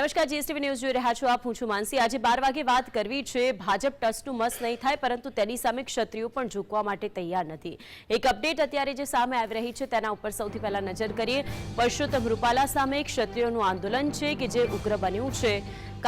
નમસ્કાર GSTV news જોઈ રહ્યા છો આપ. હું છું માનસી. આજે બાર વાગે વાત કરવી છે, ભાજપ ટસનું મસ નહીં થાય, પરંતુ તેની સામે ક્ષત્રિયો પણ ઝૂકવા માટે તૈયાર નથી. એક અપડેટ અત્યારે જે સામે આવી રહી છે, તેના ઉપર સૌથી પહેલા નજર કરીએ. પરસોત્તમ રૂપાલા સામે ક્ષત્રિયોનું આંદોલન છે, કે જે ઉગ્ર બન્યું છે.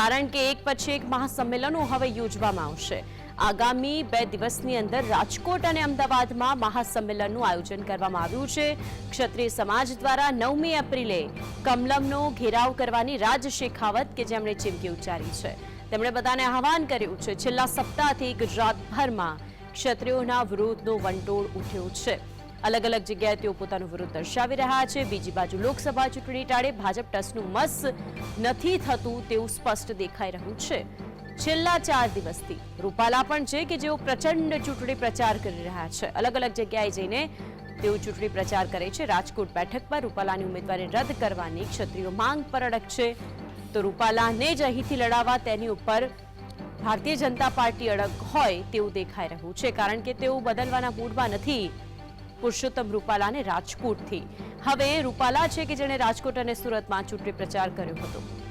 કારણ કે એક પછી એક મહાસંમેલનો હવે યોજવામાં આવશે. આગામી બે દિવસની અંદર રાજકોટ અને અમદાવાદમાં મહાસંમેલનનું આયોજન કરવામાં આવ્યું છે. ક્ષત્રિય સમાજ દ્વારા નવમી એપ્રિલે કમલમનો ઘેરાવ કરવાની રાજ શેખાવત કે જેમણે ચીમકી ઉચ્ચારી છે. તેમણે બધાને આહવાન કર્યું છે, છેલ્લા સપ્તાહથી ગુજરાતભરમાં ક્ષત્રિયોના વિરોધનો વંટોળ ઉઠ્યો છે. અલગ અલગ જગ્યાએ તેઓ પોતાનો વિરોધ દર્શાવી રહ્યા છે. બીજી બાજુ લોકસભા ચૂંટણી ટાળે ભાજપ ટસનું મસ નથી થતું તેવું સ્પષ્ટ દેખાઈ રહ્યું છે. છેલ્લા ચાર દિવસથી. રૂપાલા પણ છે કે જેઓ પ્રચંડ ચૂંટણી પ્રચાર કરી રહ્યા છે. અલગ અલગ જગ્યાએ જઈને તેઓ ચૂંટણી પ્રચાર કરે છે. રાજકોટ બેઠક પર રૂપાલાની ઉમેદવારી રદ કરવાની ક્ષત્રિયો માંગ પર અડગ છે. તો રૂપાલાને જ અહીંથી લડાવવા તેની ઉપર ભારતીય જનતા પાર્ટી અડગ હોય તેવું દેખાઈ રહ્યું છે. કારણ કે તેઓ બદલવાના મૂડમાં નથી. પુરુષોત્તમ રૂપાલાને રાજકોટથી. હવે રૂપાલા છે કે જેણે રાજકોટ અને સુરતમાં ચૂંટણી પ્રચાર કર્યો હતો?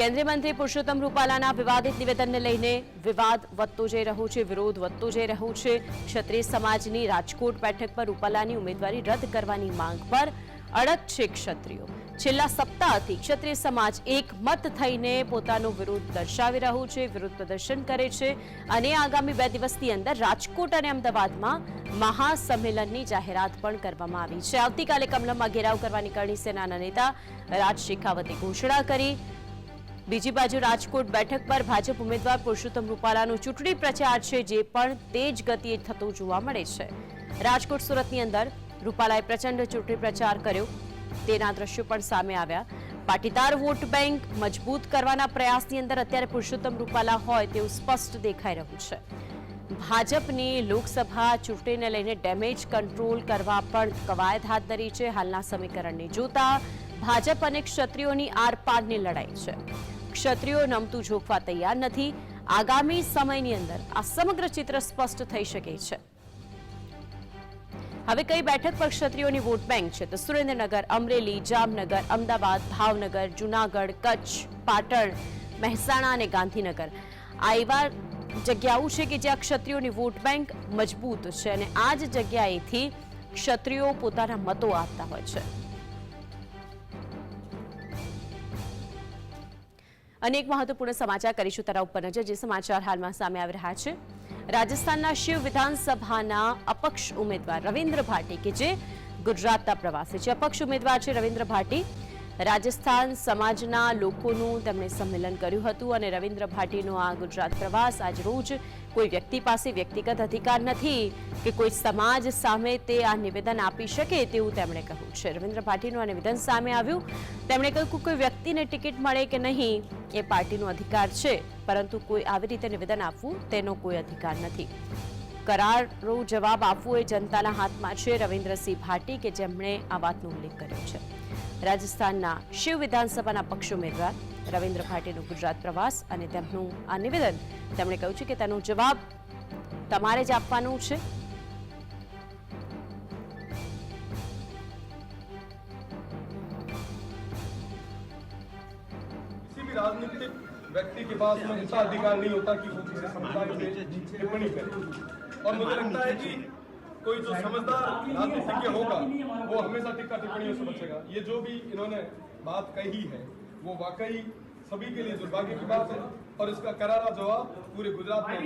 કેન્દ્રીય મંત્રી પુરુષોત્તમ રૂપાલાના વિવાદિત નિવેદનને લઈને વિવાદ વધતો જઈ રહ્યો છે, વિરોધ વધતો જઈ રહ્યો છે. ક્ષત્રિય સમાજની રાજકોટ બેઠક પર રૂપાલાની ઉમેદવારી રદ કરવાની માંગ પર અડગ છે ક્ષત્રિયો. છેલ્લા સપ્તાહથી ક્ષત્રિય સમાજ એક મત થઈને પોતાનો વિરોધ દર્શાવી રહ્યું છે, વિરોધ પ્રદર્શન કરે છે અને આગામી બે દિવસની અંદર રાજકોટ અને અમદાવાદમાં મહાસંમેલનની જાહેરાત પણ કરવામાં આવી છે. આવતીકાલે કમલમમાં ઘેરાવ કરવાની કરણી સેનાના નેતા રાજ શેખાવતે ઘોષણા કરી બીજી બાજુ રાજકોટ બેઠક પર ભાજપ ઉમેદવાર પુરુષોત્તમ રૂપાલાનો ચૂંટણી પ્રચાર છે, જે પણ તેજ ગતિએ થતો જોવા મળે છે. રાજકોટ સુરતની અંદર રૂપાલાએ પ્રચંડ ચૂંટણી પ્રચાર કર્યો. તેના દ્રશ્યો પણ સામે આવ્યા. પાટીદાર વોટ બેંક મજબૂત કરવાના પ્રયાસની અંદર અત્યારે પુરુષોત્તમ રૂપાલા હોય તેવું સ્પષ્ટ દેખાઈ રહ્યું છે. ભાજપની લોકસભા ચૂંટણીને લઈને ડેમેજ કંટ્રોલ કરવા પણ કવાયત હાથ ધરી છે. હાલના સમીકરણને જોતા ભાજપ અને ક્ષત્રિયોની આરપારની લડાઈ છે. ક્ષત્રિયો નમતું ઝોકવા તૈયાર નથી. આગામી સમયની અંદર આ સમગ્ર ચિત્ર સ્પષ્ટ થઈ શકે છે. હવે કઈ બેઠક પર ક્ષત્રિયોની વોટ બેંક છે? તો સુરેન્દ્રનગર, અમરેલી, જામનગર, અમદાવાદ, ભાવનગર, જુનાગઢ, કચ્છ, પાટણ, મહેસાણા અને ગાંધીનગર. આ એવા જગ્યાઓ છે કે જ્યાં ક્ષત્રિયોની વોટ બેંક મજબૂત છે અને આ જ જગ્યાએથી ક્ષત્રિયો પોતાના મતો આપતા હોય છે. અનેક મહત્વપૂર્ણ સમાચાર કરીશું તેના ઉપર નજર, જે સમાચાર હાલમાં સામે આવી રહ્યા છે. રાજસ્થાનના શિવ વિધાનસભાના અપક્ષ ઉમેદવાર રવિન્દ્ર ભાટી, કે જે ગુજરાતના પ્રવાસે છે. અપક્ષ ઉમેદવાર છે રવિન્દ્ર ભાટી. રાજસ્થાન સમાજના લોકોનું તેમણે સંમેલન કર્યું હતું અને રવિન્દ્ર ભાટીનો આ ગુજરાત પ્રવાસ આજ રોજ કોઈ વ્યક્તિ પાસે વ્યક્તિગત અધિકાર નથી કે કોઈ સમાજ સામે તે આ નિવેદન આપી શકે તેવું તેમણે કહ્યું છે. રવિન્દ્ર ભાટીનું આ નિવેદન સામે આવ્યું. તેમણે કહ્યું કે કોઈ વ્યક્તિને ટિકિટ મળે કે નહીં એ પાર્ટીનો અધિકાર છે, પરંતુ કોઈ આવી રીતે નિવેદન આપવું તેનો કોઈ અધિકાર નથી. કરારો જવાબ આપવો એ જનતાના હાથમાં છે રવિન્દ્રસિંહ ભાટી કે જેમણે આ વાતનો ઉલ્લેખ કર્યો છે. રાજસ્થાનના શિવ વિધાનસભાના પક્ષ ઉમેદવાર રવિન્દ્ર ભાટીનો ગુજરાત પ્રવાસ અને તેમનું આ નિવેદન તેમણે કહ્યું છે કે તેનો જવાબ તમારે જ આપવાનો છે किसी भी राजनीतिक व्यक्ति के पास में ऐसा अधिकार नहीं होता कि वो किसी समुदाय पे टिप्पणी करे और मुझे लगता है कि कोई जो समझदार राजनीतिज्ञ होगा वो हमेशा टिक्का टिप्पणियों से बचेगा। ये जो भी इन्होंने बात कही है वो वाकई सभी के लिए दुर्भाग्य की बात है और इसका करारा जवाब पूरे गुजरात में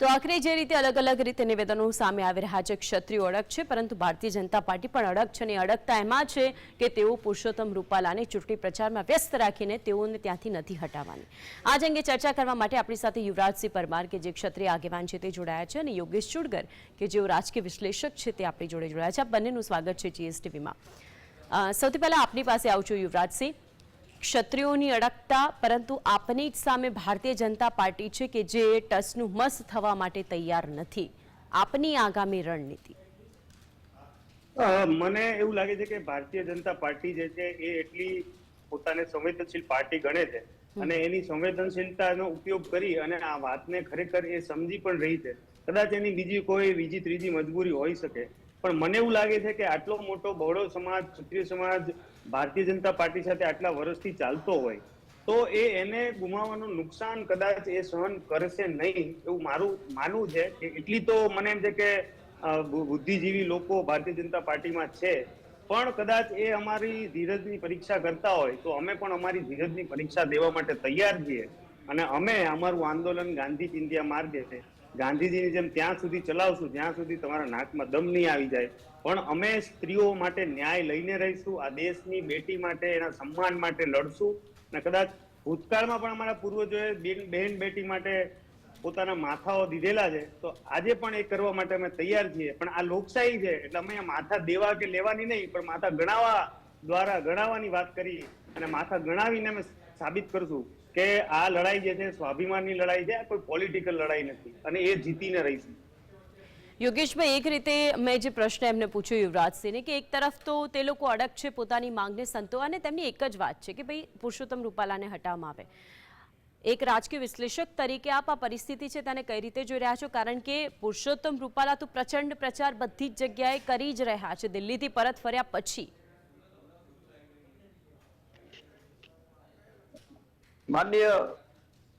તો આખરે જે રીતે અલગ અલગ રીતે નિવેદનો સામે આવી રહ્યા છે, ક્ષત્રિયો અડગ છે, પરંતુ ભારતીય જનતા પાર્ટી પણ અડગ છે અને અડગતા એમાં છે કે તેઓ પુરુષોત્તમ રૂપાલાને ચૂંટણી પ્રચારમાં વ્યસ્ત રાખીને તેઓને ત્યાંથી નથી હટાવવાની. આજ અંગે ચર્ચા કરવા માટે આપણી સાથે યુવરાજસિંહ પરમાર કે જે ક્ષત્રિય આગેવાન છે તે જોડાયા છે અને યોગેશ ચુડગર કે જેઓ રાજકીય વિશ્લેષક છે તે આપણી જોડે જોડાયા છે. આ બંનેનું સ્વાગત છે જીએસટીવીમાં સૌથી પહેલાં આપની પાસે આવું છું યુવરાજસિંહ. ક્ષત્રિયોની અડકતા પરંતુ આપની જ સામે ભારતીય જનતા પાર્ટી છે કે જે ટસનું મસ થવા માટે તૈયાર નથી. આપની આગામી રણનીતિ? મને એવું લાગે છે કે ભારતીય જનતા પાર્ટી જે છે એ એટલી પોતાને સંવેદનશીલ પાર્ટી ગણે છે અને એની સંવેદનશીલતાનો ઉપયોગ કરી અને આ વાતને ખરેખર એ સમજી પણ રહી છે. કદાચ એની બીજી કોઈ બીજી ત્રીજી મજબૂરી હોઈ શકે. પણ મને એવું લાગે છે કે આટલો મોટો બહોળો સમાજ ક્ષત્રિય સમાજ ભારતીય જનતા પાર્ટી સાથે આટલા વર્ષથી ચાલતો હોય, તો એ એને ગુમાવવાનું નુકસાન કદાચ એ સહન કરશે નહીં એવું મારું માનવું છે કે એટલી તો મને એમ છે કે બુદ્ધિજીવી લોકો ભારતીય જનતા પાર્ટીમાં છે. પણ કદાચ એ અમારી ધીરજની પરીક્ષા કરતા હોય, તો અમે પણ અમારી ધીરજની પરીક્ષા દેવા માટે તૈયાર છીએ. અને અમે અમારું આંદોલન ગાંધી ચિંધ્યા માર્ગે છે. ગાંધીજીની જેમ ત્યાં સુધી ચલાવશું, જ્યાં સુધી તમારા નાકમાં દમ નહીં આવી જાય. પણ અમે સ્ત્રીઓ માટે ન્યાય લઈને રહીશું, આ દેશની બેટી માટે, એના સન્માન માટે લડશું. અને કદાચ ભૂતકાળમાં પણ અમારા પૂર્વજોએ બેન, બહેન, બેટી માટે પોતાના માથાઓ દીધેલા છે, તો આજે પણ એ કરવા માટે અમે તૈયાર છીએ. પણ આ લોકશાહી છે, એટલે અમે માથા દેવા કે લેવાની નહીં, પણ માથા ગણાવા દ્વારા ગણાવાની વાત કરી અને માથા ગણાવીને અમે સાબિત કરશું. કે આ લડાઈ જે છે, સ્વાભિમાનની લડાઈ છે, આ કોઈ પોલિટિકલ લડાઈ નથી અને એ જીતીને રહીશું. યોગેશભાઈ, એક રીતે મેં જે પ્રશ્ન એમને પૂછ્યો યુવરાજસિંહને કે એક તરફ તો તે લોકો અડગ છે પોતાની માંગને સંતો અને તેમની એક જ વાત છે કે ભાઈ પુરુષોત્તમ રૂપાલાને હટાવવામાં આવે. એક રાજકીય વિશ્લેષક તરીકે આપ આ પરિસ્થિતિ છે તેને કઈ રીતે જોઈ રહ્યા છો? કારણ કે પુરુષોત્તમ રૂપાલા તો પ્રચંડ પ્રચાર બધી જ જગ્યાએ કરી જ રહ્યા છે. દિલ્હીથી પરત ફર્યા પછી. માન્ય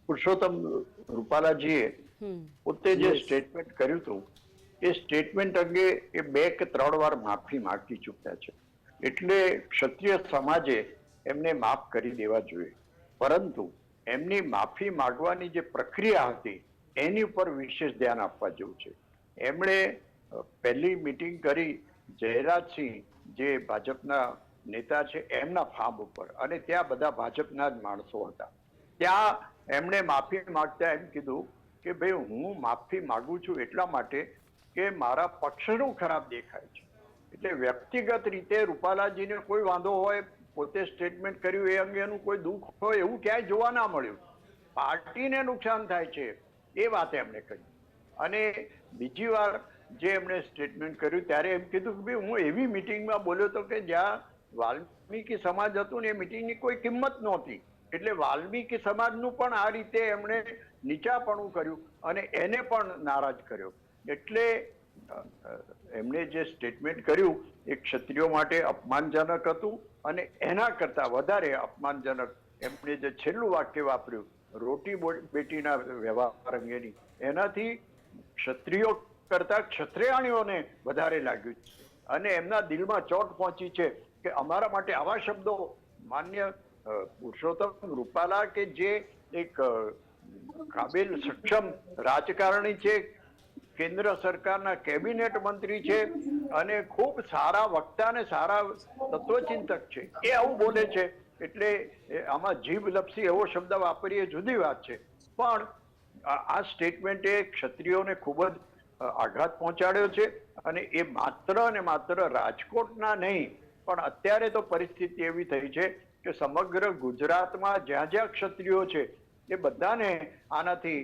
પુરુષોત્તમ રૂપાલાજીએ પોતે જે સ્ટેટમેન્ટ કર્યું હતું એ સ્ટેટમેન્ટ અંગે એ બે કે ત્રણ વાર માફી માગી ચૂક્યા છે. એટલે ક્ષત્રિય સમાજે એમને માફ કરી દેવા જોઈએ. પરંતુ એમની માફી માગવાની જે પ્રક્રિયા હતી એની ઉપર વિશેષ ધ્યાન આપવા જેવું છે. એમણે પહેલી મિટિંગ કરી જયરાજસિંહ જે ભાજપના નેતા છે એમના ફાર્મ ઉપર. અને ત્યાં બધા ભાજપના જ માણસો હતા. ત્યાં એમણે માફી માંગતા એમ કીધું કે ભાઈ હું માફી માગું છું એટલા માટે કે મારા પક્ષનું ખરાબ દેખાય છે. એટલે વ્યક્તિગત રીતે રૂપાલાજીને કોઈ વાંધો હોય, પોતે સ્ટેટમેન્ટ કર્યું એ અંગેનું કોઈ દુઃખ હોય એવું ક્યાંય જોવા ના મળ્યું. પાર્ટીને નુકસાન થાય છે એ વાત એમણે કહી અને બીજી વાર જે એમણે સ્ટેટમેન્ટ કર્યું ત્યારે એમ કીધું કે ભાઈ હું એવી મિટિંગમાં બોલ્યો હતો કે જ્યાં વાલ્મીકી સમાજ હતું ને એ મિટિંગની કોઈ કિંમત નહોતી. એટલે વાલ્મીકી સમાજનું પણ આ રીતે એમણે નીચાપણું કર્યું અને એને પણ નારાજ કર્યો. એટલે એમણે જે સ્ટેટમેન્ટ કર્યું એ ક્ષત્રિયો માટે અપમાનજનક હતું અને એના કરતાં વધારે અપમાનજનક એમણે જે છેલ્લું વાક્ય વાપર્યું, રોટી બેટીના વ્યવહાર અંગેની. એનાથી ક્ષત્રિયો કરતાં ક્ષત્રિયાણીઓને વધારે લાગ્યું છે. અને એમના દિલમાં ચોટ પહોંચી છે. કે અમારા માટે આવા શબ્દો માન્ય પુરુષોત્તમ રૂપાલા કે જે એક કાબિલ સક્ષમ રાજકારણી છે, કેન્દ્ર સરકારના કેબિનેટ મંત્રી છે અને ખૂબ સારા વક્તા અને સારા તત્વચિંતક છે. એ આવું બોલે છે. એટલે આમાં જીભ લપસી એવો શબ્દ વાપરીએ જુદી વાત છે. પણ આ સ્ટેટમેન્ટે ક્ષત્રિયોને ખૂબ જ આઘાત પહોંચાડ્યો છે અને એ માત્ર અને માત્ર રાજકોટના નહીં પણ અત્યારે તો પરિસ્થિતિ એવી થઈ છે કે સમગ્ર ગુજરાતમાં જ્યાં જ્યાં ક્ષત્રિયો છે એ બધાને આનાથી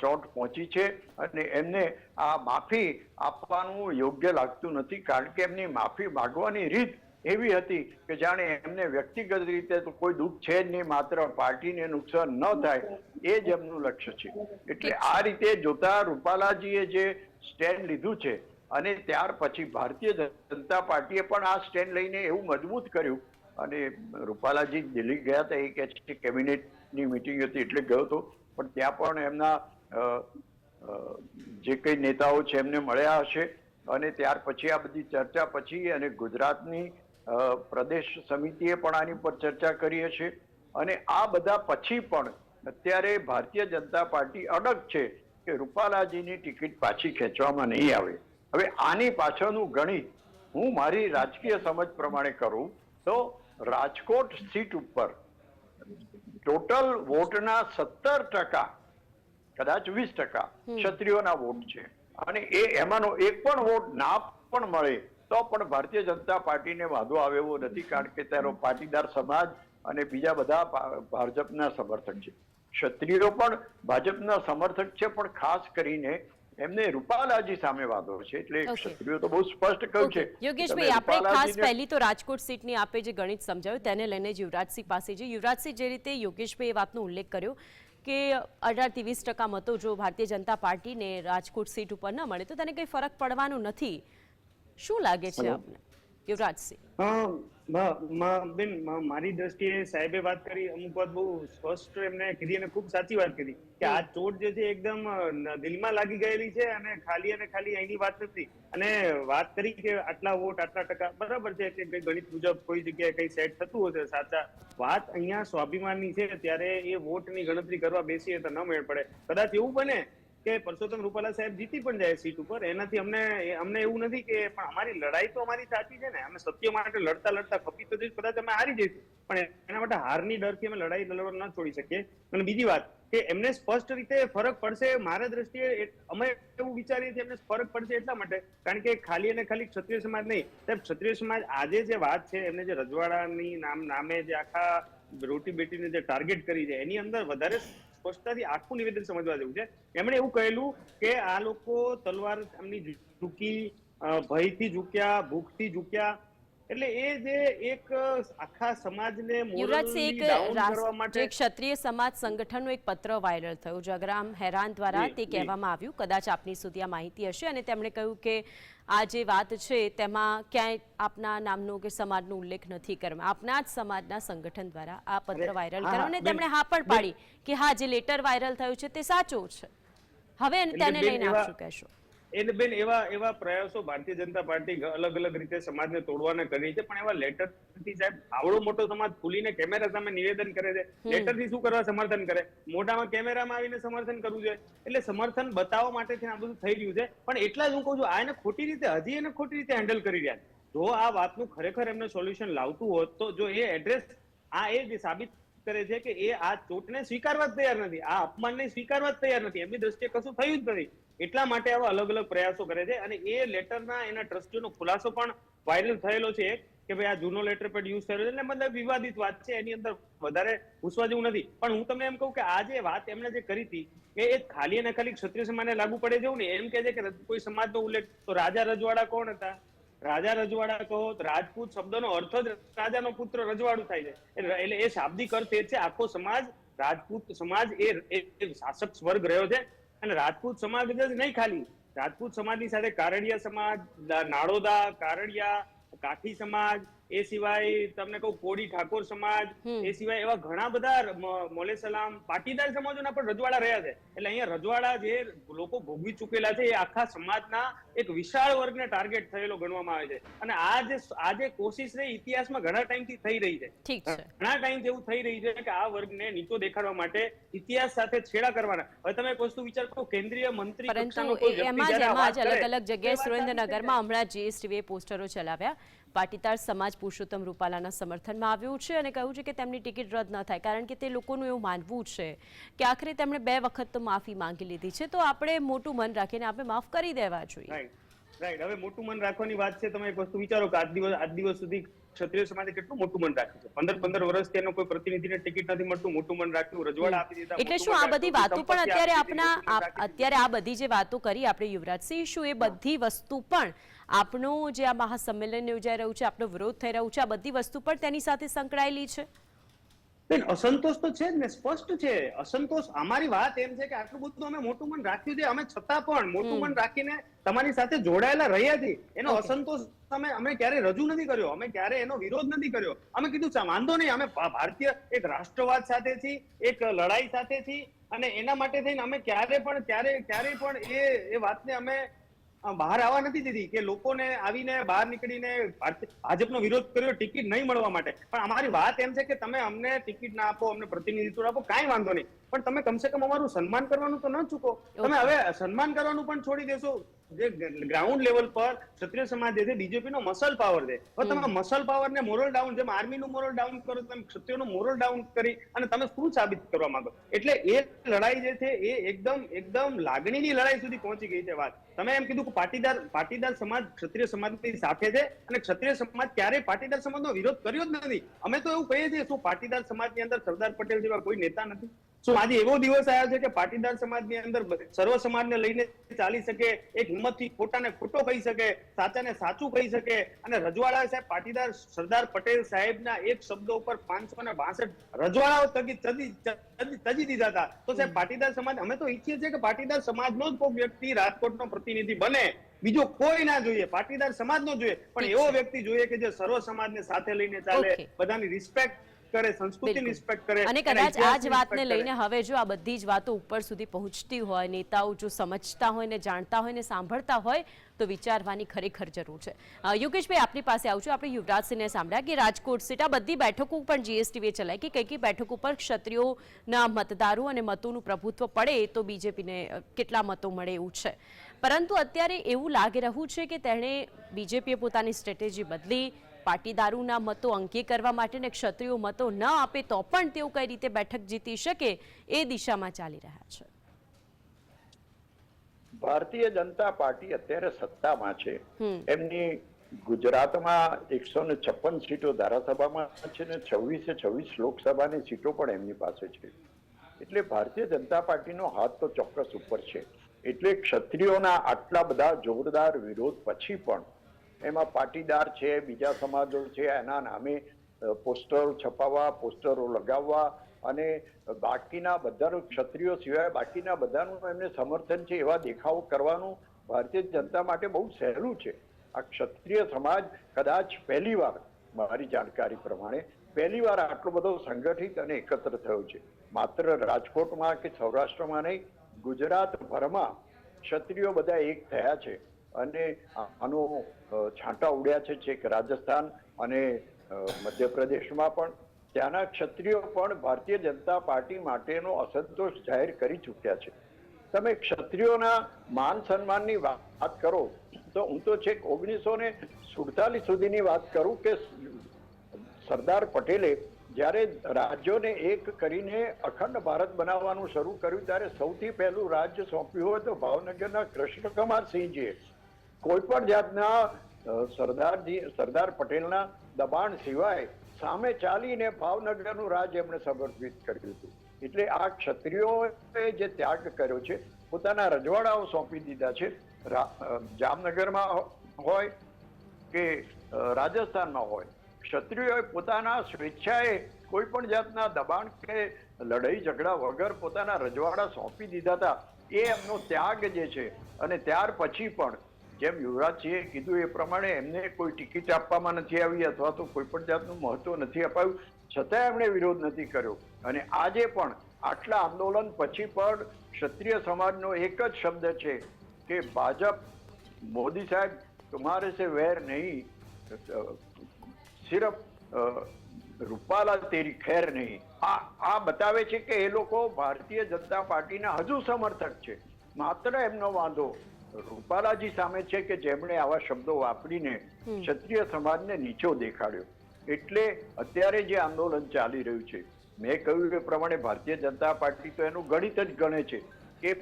ચોટ પહોંચી છે અને એમને આ માફી આપવાનું યોગ્ય લાગતું નથી કારણ કે એમની માફી માગવાની રીત એવી હતી કે જાણે એમને વ્યક્તિગત રીતે તો કોઈ દુઃખ છે જ નહીં માત્ર પાર્ટીને નુકસાન ન થાય એ જ એમનું લક્ષ્ય છે. એટલે આ રીતે જોતા રૂપાલાજીએ જે સ્ટેન્ડ લીધું છે અને ત્યાર પછી ભારતીય જનતા પાર્ટીએ પણ આ સ્ટેન્ડ લઈને એવું મજબૂત કર્યું. અને રૂપાલાજી દિલ્હી ગયા હતા, એ કે છે કેબિનેટની મિટિંગ હતી એટલે ગયો હતો. પણ ત્યાં પણ એમના જે કઈ નેતાઓ છે એમને મળ્યા હશે. અને ત્યાર પછી આ બધી ચર્ચા પછી અને ગુજરાતની પ્રદેશ સમિતિએ પણ આની પર ચર્ચા કરી હશે. અને આ બધા પછી પણ અત્યારે ભારતીય જનતા પાર્ટી અડગ છે કે રૂપાલાજીની ટિકિટ પાછી ખેંચવામાં નહીં આવે. હવે આની પાછળનું ગણિત હું મારી રાજકીય સમજ પ્રમાણે કરું તો રાજકોટ સીટ ઉપર ટોટલ વોટના સત્તર ટકા કદાચ વીસ ટકા ક્ષત્રિયોના વોટ છે. અને એ એમાંનો એક પણ વોટ ના પણ મળે તો પણ ભારતીય જનતા પાર્ટીને વાંધો આવે એવો નથી કારણ કે તેનો પાટીદાર સમાજ અને બીજા બધા ભાજપના સમર્થક છે. ક્ષત્રિયો પણ ભાજપના સમર્થક છે પણ ખાસ કરીને એમને રૂપાલાજી સામે વાંધો છે એટલે ક્ષત્રિયો તો બહુ સ્પષ્ટ કહ્યું છે યોગેશભાઈ આપણે ખાસ પહેલી તો રાજકોટ સીટની આપે જે ગણિત સમજાવ્યું તેને લઈને જ યુવરાજસિંહ પાસે જે યુવરાજસિંહ જે રીતે યોગેશભાઈ એ વાતનો ઉલ્લેખ કર્યો કે અઢારથી વીસ ટકા મતો જો ભારતીય જનતા પાર્ટીને રાજકોટ સીટ ઉપર ન મળે તો તેને કંઈ ફરક પડવાનું નથી. શું લાગે છે આપને? યુવરાજસિંહ. બેન મારી દ્રષ્ટિએ સાહેબે વાત કરી, અમુક વાત બહુ સ્પષ્ટ એમને કીધી અને ખૂબ સાચી વાત કરી કે આ ચોટ જે છે એકદમ દિલમાં લાગી ગયેલી છે અને ખાલી અને ખાલી અહીંની વાત નથી. અને વાત કરી કે આટલા વોટ, આટલા ટકા, બરાબર છે કે ગણિત મુજબ કોઈ જગ્યાએ કઈ સેટ થતું હશે, સાચા. વાત અહીંયા સ્વાભિમાનની છે, ત્યારે એ વોટની ગણતરી કરવા બેસીએ તો ન મેળ પડે. કદાચ એવું બને કે પરસોત્તમ રૂપાલા સાહેબ જીતી પણ જાય સીટ ઉપર. એનાથી અમને અમને એવું નથી કે પણ અમારી લડાઈ તો અમારી સાચી છે ને. અમે સત્ય માટે લડતા લડતા ખપી તો જઈશ, કદાચ અમે હારી જઈશું. પણ એના માટે હારની ડરથી અમે લડાઈ લડવા ન છોડી શકીએ. અને બીજી વાત કે એમને સ્પષ્ટ રીતે ફરક પડશે મારા દ્રષ્ટિએ અમે એવું વિચારીએ છીએ એમને ફરક પડશે એટલા માટે. કારણ કે ખાલી અને ખાલી ક્ષત્રિય સમાજ નહીં. સાહેબ, ક્ષત્રિય સમાજ આજે જે વાત છે, એમને જે રજવાડાની નામ, નામે જે આખા રોટી બેટીને જે ટાર્ગેટ કરી છે, એની અંદર વધારે સ્પષ્ટતાથી આખું નિવેદન સમજવા જેવું છે. એમણે એવું કહેલું કે આ લોકો તલવાર એમની ઝૂકી ભયથી ઝૂક્યા, ભૂખથી ઝૂક્યા એટલે એ જે એક આખા સમાજને યુવરાજસિંહ એક ક્ષત્રિય સમાજ સંગઠનનો એક પત્ર વાયરલ થયો જગરામ હેરાન દ્વારા તે કહેવામાં આવ્યું કદાચ આપની સુધી આ માહિતી હશે અને તેમણે કહ્યું કે આ જે વાત છે તેમાં ક્યાંય આપના નામનો કે સમાજનો ઉલ્લેખ નથી કરવામાં. આપના જ સમાજના સંગઠન દ્વારા આ પત્ર વાયરલ કર્યો અને તેમણે હા પણ પાડી કે હા જે લેટર વાયરલ થયું છે તે સાચું છે. હવે તેને લઈને આપ શું કહેશો? એટલે બેન એવા એવા પ્રયાસો ભારતીય જનતા પાર્ટી અલગ અલગ રીતે સમાજને તોડવાના કરી છે પણ એવા લેટરથી સાહેબ આવડો મોટો સમાજ ખુલીને કેમેરા સામે નિવેદન કરે છે. લેટરથી શું કરવા સમર્થન કરે? મોઢામાં કેમેરામાં આવીને સમર્થન કરવું છે એટલે સમર્થન બતાવવા માટે આ બધું થઈ રહ્યું છે. પણ એટલા જ હું કહું છું આ એને ખોટી રીતે હજી એને ખોટી રીતે હેન્ડલ કરી રહ્યા જો આ વાતનું ખરેખર એમને સોલ્યુશન લાવતું હોત તો જો એ એડ્રેસ આ એ જે સાબિત કરે છે કે એ આ ચોટને સ્વીકારવા જ તૈયાર નથી. આ અપમાનને સ્વીકારવા જ તૈયાર નથી. એમની દ્રષ્ટિએ કશું થયું જ નથી. એટલા માટે આવા અલગ અલગ પ્રયાસો કરે છે અને એ લેટરના એના ટ્રસ્ટીઓનો ખુલાસો પણ વાયરલ થયેલો છે કે ભાઈ આ જૂનો લેટર પેડ યુઝ થયેલો એટલે મતલબ વિવાદિત વાત છે, એની અંદર વધારે ઘૂસવા જેવું નથી. પણ હું તમને એમ કહું કે આ જે વાત એમણે જે કરી હતી, એ ખાલી અને ખાલી ક્ષત્રિય સમાજને લાગુ પડે જેવું ને એમ કે છે કે કોઈ સમાજનો ઉલ્લેખ, તો રાજા રજવાડા કોણ હતા? રાજા રજવાડા કહો રાજપૂત શબ્દનો અર્થ જ રાજાનો પુત્ર રજવાડું થાય છે. એટલે એ શાબ્દિક અર્થ એ છે, આખો સમાજ, રાજપૂત સમાજ એ શાસક વર્ગ રહ્યો છે. અને રાજપૂત સમાજ જ નહીં ખાલી. રાજપૂત સમાજની સાથે કારડિયા સમાજ નાળોદા કારડિયા કાઠી સમાજ એ સિવાય તમને કહું કોડી ઠાકોર સમાજ એ સિવાય એવા ઘણા બધા મોલે સલામ પાટીદાર સમાજોના પણ રજવાડા રહ્યા છે. એટલે અહીંયા રજવાડા જે લોકો ભોગવી ચૂકેલા છે એ આખા સમાજના એક વિશાળ વર્ગને ટાર્ગેટ થયેલો ગણવામાં આવે છે. અને આ જે આ જે કોશિશ રહી ઇતિહાસમાં ઘણા ટાઈમથી થઈ રહી છે. ઘણા ટાઈમ એવું થઈ રહી છે કે આ વર્ગને નીચો દેખાડવા માટે ઇતિહાસ સાથે છેડા કરવાના. હવે તમે એક વસ્તુ વિચાર કરો કેન્દ્રીય મંત્રી પરંતુ એમાં જ એમાં જ અલગ અલગ જગ્યાએ સુરેન્દ્રનગરમાં હમણાં જીએસટીવીએ પોસ્ટરો ચલાવ્યા. પાટીદાર સમાજ પુરુષોત્તમ રૂપાલાના સમર્થનમાં આવ્યું છે અને કહ્યું છે કે તેમની ટિકિટ રદ ન થાય કારણ કે તે લોકોનું એવું માનવું છે કે આખરે તેમણે બે વખત તો માફી માંગી લીધી છે. તો આપણે મોટું મન રાખીને આપણે માફ કરી દેવા જોઈએ. રાઈટ હવે મોટું મન રાખવાની વાત છે. તમે એક વસ્તુ વિચારો કે આજ દિવસ આજ દિવસ સુધી ક્ષત્રિય સમાજે કેટલું મોટું મન રાખ્યું છે? પંદર પંદર વર્ષથી એનો કોઈ પ્રતિનિધિને ટિકિટ નથી મળતું. મોટું મન રાખ્યું. રજવાડા આપી દીધા. એટલે શું આ બધી વાતો પણ અત્યારે આપી આપના અત્યારે આ બધી જે વાતો કરી આપણે યુવરાજસિંહ શું એ બધી વસ્તુ પણ આપણું જે આ મહાસંમેલન યોજાઈ રહ્યું છે આપનો વિરોધ થઈ રહ્યું છે આ બધી વસ્તુ પણ તેની સાથે સંકળાયેલી છે? બેન, અસંતોષ તો છે જ ને સ્પષ્ટ છે. અસંતોષ અમારી વાત એમ છે કે આટલું બધું અમે મોટું મન રાખ્યું છે અમે છતાં પણ મોટું મન રાખીને તમારી સાથે જોડાયેલા રહ્યા છીએ. એનો અસંતોષ અમે અમે ક્યારે રજૂ નથી કર્યો અમે ક્યારે એનો વિરોધ નથી કર્યો. અમે કીધું વાંધો નહીં અમે ભારતીય એક રાષ્ટ્રવાદ સાથે છીએ એક લડાઈ સાથે છીએ અને એના માટે થઈને અમે ક્યારે પણ ક્યારે ક્યારે પણ એ એ વાતને અમે બહાર આવવા નથી દીધી કે લોકોને આવીને બહાર નીકળીને ભાજપનો વિરોધ કર્યો ટિકિટ નહીં મળવા માટે. પણ અમારી વાત એમ છે કે તમે અમને ટિકિટ ના આપો અમને પ્રતિનિધિત્વ આપો કાંઈ વાંધો નહીં. પણ તમે કમસે કમ અમારું સન્માન કરવાનું તો ન ચૂકો. તમે હવે સન્માન કરવાનું પણ છોડી દેશો. જે ગ્રાઉન્ડ લેવલ પર ક્ષત્રિય સમાજ જે છે બીજેપી નો મસલ પાવર છે. હવે તમે મસલ પાવર ને મોરલ ડાઉન જેમ આર્મી નું મોરલ ડાઉન કરો તમે ક્ષત્રિયોનું મોરલ ડાઉન કરી અને તમે શું સાબિત કરવા માંગો? એટલે એ લડાઈ જે છે એ એકદમ એકદમ લાગણીની લડાઈ સુધી પહોંચી ગઈ છે વાત. તમે એમ કીધું કે પાટીદાર પાટીદાર સમાજ ક્ષત્રિય સમાજની સાથે છે અને ક્ષત્રિય સમાજ ક્યારેય પાટીદાર સમાજનો વિરોધ કર્યો જ નથી. અમે તો એવું કહીએ છીએ શું પાટીદાર સમાજની અંદર સરદાર પટેલ જેવા કોઈ નેતા નથી? શું આજે એવો દિવસ આવ્યો છે કે પાટીદાર સમાજની અંદર સર્વ સમાજને લઈને ચાલી શકે એક હિંમતથી ખોટાને ખોટો કહી શકે સાચાને સાચું કહી શકે. અને રજવાડા સાહેબ પાટીદાર સરદાર પટેલ સાહેબના એક શબ્દ ઉપર પાંચસો ને બાસઠ રજવાડાઓ તજી તજી- તજી દીધા હતા. તો સાહેબ પાટીદાર સમાજ અમે તો ઈચ્છીએ છીએ કે પાટીદાર સમાજનો જ કોઈ વ્યક્તિ રાજકોટનો પ્રતિનિધિ બને. બીજો કોઈ ના જોઈએ. પાટીદાર સમાજ નો જોઈએ. પણ એવો વ્યક્તિ જોઈએ કે જે સર્વ સમાજને સાથે લઈને ચાલે. બધાની રિસ્પેક્ટ કરે સંસ્કૃતિ રિસ્પેક્ટ કરે અને કદાચ આ જ વાતને લઈને હવે જો આ બધી જ વાતો ઉપર સુધી પહોંચતી હોય નેતાઓ જો સમજતા હોય ને જાણતા હોય ને સાંભળતા હોય તો વિચારવાની ખરેખર જરૂર છે. યોગેશભાઈ આપની પાસે આવું છું. આપણે યુવરાજસિંહને સાંભળ્યા કે રાજકોટ સીટ આ બધી બેઠકો પણ જીએસટીવીએ ચલાય કે કઈ કઈ બેઠકો પર ક્ષત્રિયોના મતદારો અને મતોનું પ્રભુત્વ પડે તો બીજેપીને કેટલા મતો મળે એવું છે. પરંતુ અત્યારે એવું લાગી રહ્યું છે કે તેણે બીજેપીએ પોતાની સ્ટ્રેટેજી બદલી પાટીદારોના મતો અંકે કરવા માટે ને ક્ષત્રિયો મતો ન આપે તો પણ તેઓ કઈ રીતે બેઠક જીતી શકે એ દિશામાં ચાલી રહ્યા છે. ભારતીય જનતા પાર્ટી અત્યારે સત્તામાં છે. એમની ગુજરાતમાં એકસો ને છપ્પન સીટો ધારાસભામાં છે ને છવ્વીસે છવ્વીસ લોકસભાની સીટો પણ એમની પાસે છે. એટલે ભારતીય જનતા પાર્ટીનો હાથ તો ચોક્કસ ઉપર છે. એટલે ક્ષત્રિયોના આટલા બધા જોરદાર વિરોધ પછી પણ એમાં પાટીદાર છે, બીજા સમાજો છે, એના નામે પોસ્ટરો છપાવવા, પોસ્ટરો લગાવવા અને બાકીના બધા ક્ષત્રિયો સિવાય બાકીના બધાનું એમને સમર્થન છે એવા દેખાવો કરવાનું ભારતીય જનતા માટે બહુ સહેલું છે. આ ક્ષત્રિય સમાજ કદાચ પહેલીવાર મારી જાણકારી પ્રમાણે પહેલીવાર આટલો બધો સંગઠિત અને એકત્ર થયો છે. માત્ર રાજકોટમાં કે સૌરાષ્ટ્રમાં નહીં, ગુજરાતભરમાં ક્ષત્રિયો બધા એક થયા છે. અને આનો છાંટા ઉડ્યા છે છેક રાજસ્થાન અને મધ્યપ્રદેશમાં પણ. ત્યાંના ક્ષત્રિયો પણ ભારતીય જનતા પાર્ટી માટેનો અસંતોષ જાહેર કરી ચૂક્યા છે. તમે ક્ષત્રિયોના માન સન્માનની વાત કરો, તો હું તો છેક ઓગણીસો ને સુડતાલીસ સુધીની વાત કરું કે સરદાર પટેલે જ્યારે રાજ્યોને એક કરીને અખંડ ભારત બનાવવાનું શરૂ કર્યું, ત્યારે સૌથી પહેલું રાજ્ય સોંપ્યું હોય તો ભાવનગરના કૃષ્ણકુમાર સિંહજીએ. કોઈ પણ જાતના સરદારજી, સરદાર પટેલના દબાણ સિવાય સામે ચાલીને ભાવનગરનું રાજ એમણે સમર્પિત કર્યું હતું. એટલે આ ક્ષત્રિયોએ જે ત્યાગ કર્યો છે, પોતાના રજવાડાઓ સોંપી દીધા છે. જામનગરમાં હોય કે રાજસ્થાનમાં હોય. ક્ષત્રિયોએ પોતાના સ્વેચ્છાએ કોઈ પણ જાતના દબાણ કે લડાઈ ઝઘડા વગર પોતાના રજવાડા સોંપી દીધા હતા. એ એમનો ત્યાગ જે છે, અને ત્યાર પછી પણ જેમ યુવરાજસિંહે કીધું એ પ્રમાણે એમને કોઈ ટિકિટ આપવામાં નથી આવી અથવા તો કોઈ પણ જાતનું મહત્વ નથી અપાયું. છતાં એમણે વિરોધ નથી કર્યો. અને આજે પણ આટલા આંદોલન પછી પણ ક્ષત્રિય સમાજનો એક જ શબ્દ છે કે ભાજપ મોદી સાહેબ તમારે છે વેર નહીં સિર્ફ રૂપાલા તેરી ખેર નહીં. આ આ બતાવે છે કે એ લોકો ભારતીય જનતા પાર્ટીના હજુ સમર્થક છે. માત્ર એમનો વાંધો રૂપાલાજી સામે છે કે જેમણે આવા શબ્દો વાપરીને ક્ષત્રિય સમાજને નીચો દેખાડ્યો. એટલે અત્યારે જે આંદોલન ચાલી રહ્યું છે મેં કહ્યું એ પ્રમાણે ભારતીય જનતા પાર્ટી તો એનું ગણિત જ ગણે છે કે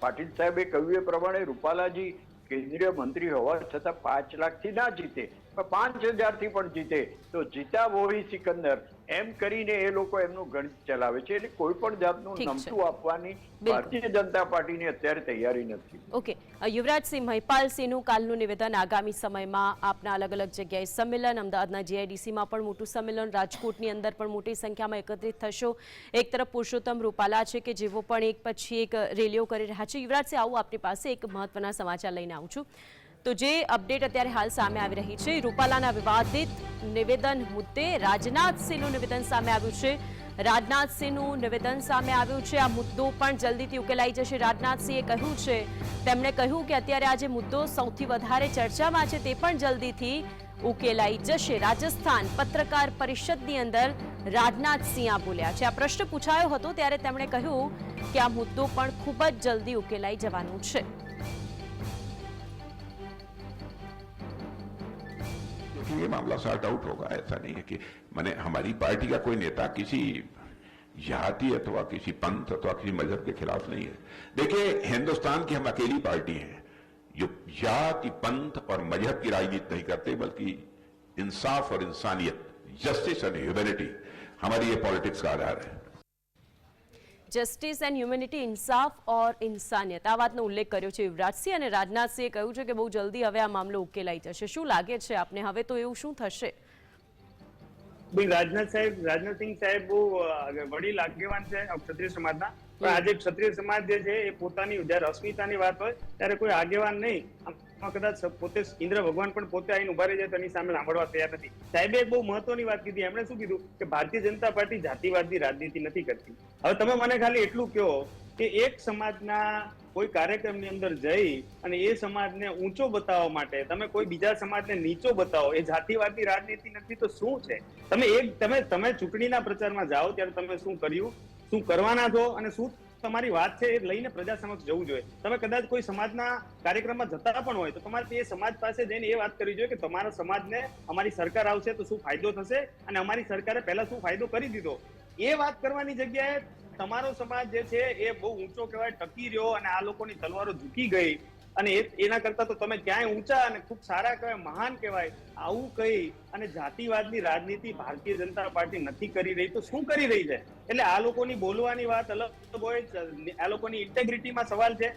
પાટીલ સાહેબે કહ્યું એ પ્રમાણે રૂપાલાજી કેન્દ્રીય મંત્રી હોવા છતાં પાંચ લાખથી ના જીતે. પાંચ હજારથી પણ જીતે. તો જીતા વોવી સિકંદર. એમ કરીને એ લોકો એમનું ગણિત ચલાવે છે. એટલે કોઈ પણ જાતનું નમતું આપવાની ભારતીય જનતા પાર્ટીની અત્યારે તૈયારી નથી. ઓકે. યુવરાજસિંહ મહિપાલસિંહનું કાલનું નિવેદન આગામી સમયમાં આપના અલગ અલગ જગ્યાએ સંમેલન. અમદાવાદના જીઆઈડીસીમાં પણ મોટું સંમેલન. રાજકોટની અંદર પણ મોટી સંખ્યામાં એકત્રિત થશો. એક તરફ પુરુષોત્તમ રૂપાલા છે કે જેઓ પણ એક પછી એક રેલીઓ કરી રહ્યા છે. યુવરાજસિંહ આવું આપની પાસે એક મહત્વના સમાચાર લઈને આવું છું. તો જે અપડેટ અત્યારે હાલ સામે આવી રહી છે, રૂપાલાના વિવાદિત નિવેદન મુદ્દે રાજનાથસિંહનું નિવેદન સામે આવ્યું છે. રાજનાથસિંહનું નિવેદન સામે આવ્યું છે. આ મુદ્દો પણ જલ્દીથી ઉકેલાઈ જશે. રાજનાથસિંહે કહ્યું છે, તેમણે કહ્યું કે અત્યારે આ જે મુદ્દો સૌથી વધારે ચર્ચામાં છે તે પણ જલ્દીથી ઉકેલાઈ જશે. રાજસ્થાન પત્રકાર પરિષદની અંદર રાજનાથસિંહ આ બોલ્યા છે. આ પ્રશ્ન પૂછાયો હતો ત્યારે તેમણે કહ્યું કે આ મુદ્દો પણ ખૂબ જ જલ્દી ઉકેલાઈ જવાનું છે. कि ये मामला सॉर्ट आउट होगा। ऐसा नहीं है कि मैंने हमारी पार्टी का कोई नेता किसी जाति अथवा किसी पंथ अथवा किसी मज़हब के खिलाफ नहीं है। देखिए, हिंदुस्तान की हम अकेली पार्टी है। जो जाति, पंथ और मज़हब की राजनीति नहीं करते, बल्कि इंसाफ और इंसानियत जस्टिस एंड ह्यूमैनिटी हमारी ये पॉलिटिक्स का आधार है। જસ્ટિસ એન્ડ હ્યુમેનિટી ઇન્સાફ ઓર ઇન્સાનિયત. આ વાતનો ઉલ્લેખ કર્યો છે યુવરાજસિંહ અને રાજનાથસિંહે કહ્યું છે કે બહુ જલ્દી હવે આ મામલો ઉકેલાઈ જશે. શું લાગે છે આપને હવે તો એવું શું થશે? રાજનાથ સાહેબ રાજનાથસિંહ સાહેબ બહુ વડીલ આગેવાન છે ક્ષત્રિય સમાજના. પણ આજે ક્ષત્રિય સમાજ જે છે એ પોતાની, જયારે અસ્મિતાની વાત હોય, ત્યારે કોઈ આગેવાન નહીં. કદાચ પોતે ઇન્દ્ર ભગવાન પણ પોતે આઈને ઊભા રહી જાય તેની સામે સાંભળવા તૈયાર નથી. સાહેબે એક બહુ મહત્વની વાત કીધી. એમણે શું કીધું? કે ભારતીય જનતા પાર્ટી જાતિવાદની રાજનીતિ નથી કરતી. હવે તમે મને ખાલી એટલું કહો કે એક સમાજના કોઈ કાર્યક્રમની અંદર જઈ અને એ સમાજને ઊંચો બતાવવા માટે, તમે કોઈ બીજા સમાજને નીચો બતાવો, એ જાતિવાદની રાજનીતિ નથી તો શું છે? તમે એક તમે તમે ચૂંટણીના પ્રચારમાં જાઓ ત્યારે તમે શું કર્યું? શું કરવાના છો અને શું તમારી વાત છે એ લઈને પ્રજા સમક્ષ જવું જોઈએ. તમે કદાચ કોઈ સમાજના કાર્યક્રમમાં જતા પણ હોય તો તમારે એ સમાજ પાસે જઈને એ વાત કરવી જોઈએ કે તમારા સમાજને અમારી સરકાર આવશે તો શું ફાયદો થશે અને અમારી સરકારે પહેલા શું ફાયદો કરી દીધો. એ વાત કરવાની જગ્યાએ તમારો સમાજ જે છે એ બહુ ઊંચો કહેવાય, ટકી રહ્યો અને આ લોકોની તલવારો ઝૂકી ગઈ. અને એના કરતા તો તમે ક્યાંય ઊંચા અને ખૂબ સારા કહેવાય, મહાન કહેવાય, આવું કહી અને જાતિવાદની રાજનીતિ ભારતીય જનતા પાર્ટી નથી કરી રહી, તો શું કરી રહી છે? એટલે આ લોકોની બોલવાની વાત અલગ હોય આ લોકોની ઇન્ટેગ્રિટીમાં સવાલ છે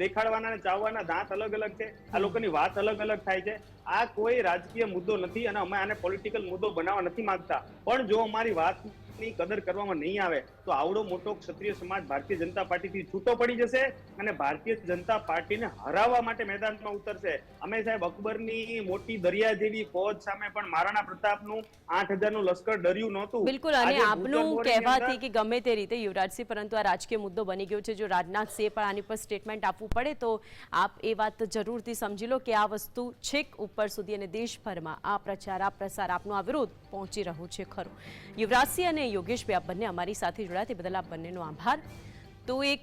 દેખાડવાના અને ચાવવાના દાંત અલગ અલગ છે, આ લોકોની વાત અલગ અલગ થાય છે. આ કોઈ રાજકીય મુદ્દો નથી અને અમે આને પોલિટિકલ મુદ્દો બનાવવા નથી માંગતા. પણ જો અમારી વાતની કદર કરવામાં નહીં આવે તો આવડો મોટો ક્ષત્રિય સમાજ ભારતીય જનતા પાર્ટીથી છૂટો પડી જશે અને ભારતીય જનતા પાર્ટીને હરાવવા માટે મેદાનમાં ઉતરશે. અમે સાહેબ અકબરની મોટી દરિયા જેવી ફોજ સામે પણ મહારાણા પ્રતાપનું આઠ હજારનું લશ્કર ડર્યું નહોતું. બિલકુલ અને આપનું કહેવાથી કે ગમે તે રીતે યુવરાજસિંહ પરંતુ આ રાજકીય મુદ્દો બની ગયો છે. જો રાજનાથસિંહે પણ આની પર સ્ટેટમેન્ટ આપવું પડે તો આપ એ વાત જરૂરથી સમજી લો કે આ વસ્તુ છેક ઉપર સુધી અને દેશભરમાં આ પ્રચાર આ પ્રસાર આપનો આ વિરોધ પહોંચી રહ્યો છે ખરું. યુવરાજસિંહ અને યોગેશભાઈ આપ બંને અમારી સાથે જોડાયા તે બદલ આપ બંનેનો આભાર. તો એક